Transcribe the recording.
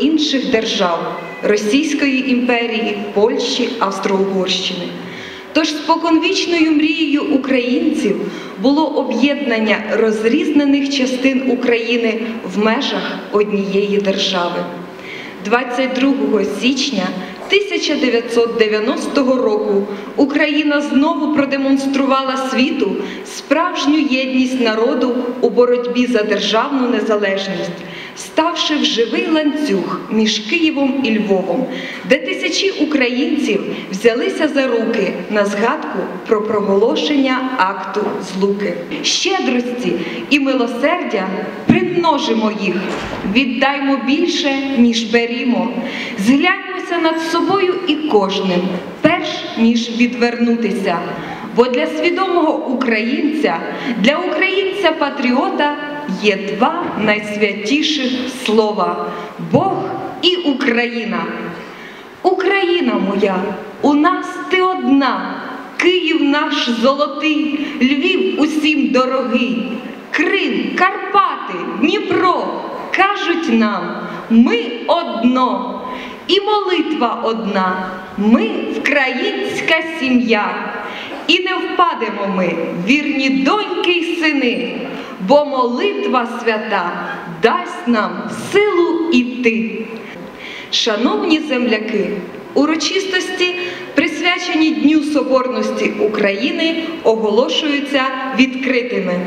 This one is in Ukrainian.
інших держав Російської імперії, Польщі, Австро-Угорщини. Тож споконвічною мрією українців було об'єднання розрізнених частин України в межах однієї держави. 22 січня 1990 року Україна знову продемонструвала світу справжню єдність народу у боротьбі за державну незалежність, ставши в живий ланцюг між Києвом і Львовом, де тисячі українців взялися за руки на згадку про проголошення акту злуки. Щедрості і милосердя примножимо їх, віддаймо більше, ніж берімо. Згляньмося над собою і кожним, перш ніж відвернутися. Бо для свідомого українця, для українця-патріота є два найсвятіших слова Бог і Україна. Україна моя, у нас ти одна, Київ наш золотий, Львів усім дорогий, Крим, Карпати, Дніпро кажуть нам, ми одно, і молитва одна, ми вкраїнська сім'я. І не впадемо ми, вірні доньки й сини, бо молитва свята дасть нам силу іти. Шановні земляки, урочистості, присвячені Дню Соборності України, оголошуються відкритими.